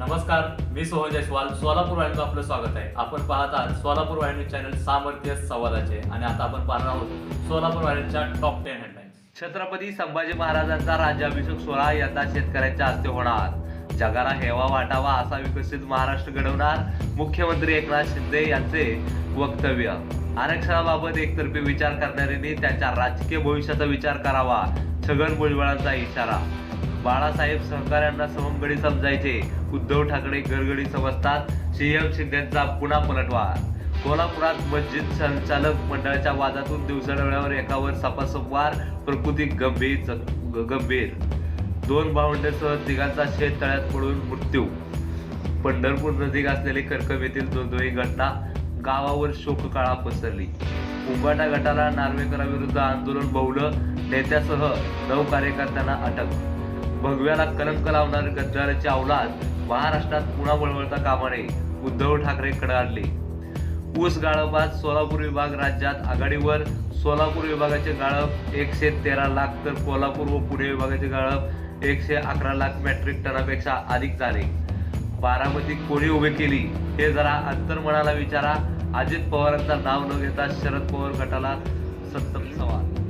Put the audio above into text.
नमस्कार मी सोहन जयस्वाल. सोलापूर वाहिनीचं आपलं स्वागत आहे. आपण पाहत आहात सोलापूर वाहिनी चॅनल सामर्थ्य संवादाचे आणि आता आपण पाहणार आहोत सोलापूर वाहिनीच्या top ten headlines Chhatrapati Sambhaji महाराजांचा राज्याभिषेक सोहळा यंदा शेतकऱ्यांच्या हस्ते होणार. जगाला हेवा वाटावा असा विकसित महाराष्ट्र घडवणार मुख्यमंत्री एकनाथ शिंदे यांचे वक्तव्य. आरक्षणाबाबत एकतर्फी विचार करणाऱ्यांनी त्यांच्या राजकीय भविष्याचा विचार करावा. छगन भुजबळांचा इशारा. बाळासाहेब सहकाऱ्यांना सवंगडी समजायचे. उद्धव ठाकरे गडगडी समजतात. सीएम शिंदेचा पुन्हा पलटवार. कोल्हापुरात मस्जिद संचालक मंडळाच्या वादातून दिवसाढवळ्यावर एकावर सपासपवार प्रकृती गंभीर गंभीर. दोन भावंडेसह तिघांचा शेत तळ्यात पडून मृत्यू. पंढरपूर नजीक असलेली करकम येथील दुर्दैवी घटना गावावर शोककाळा पसरली. उंबाटा गटाला नार्वेकराविरुद्ध आंदोलन बहुलं नेत्यासह नऊ कार्यकर्त्यांना अटक. भगव्याला कलंक लावणारे गद्दाराची अवलाद महाराष्ट्रात पुन्हा वळवळता कामा नये उद्धव ठाकरे कडाडले ऊस गाळपात सोलापूर विभाग राज्यात आघाडीवर सोलापूर विभागाचे गाळप एकशे तेरा लाख तर कोल्हापूर व पुणे विभागाचे गाळप एकशे अकरा लाख मेट्रिक टनापेक्षा अधिक झाले. बारामती कोणी उभे केली हे जरा अंतर मनाला विचारा. अजित पवारांचा नाव न घेता शरद पवार गटाला सत्तम सवाल.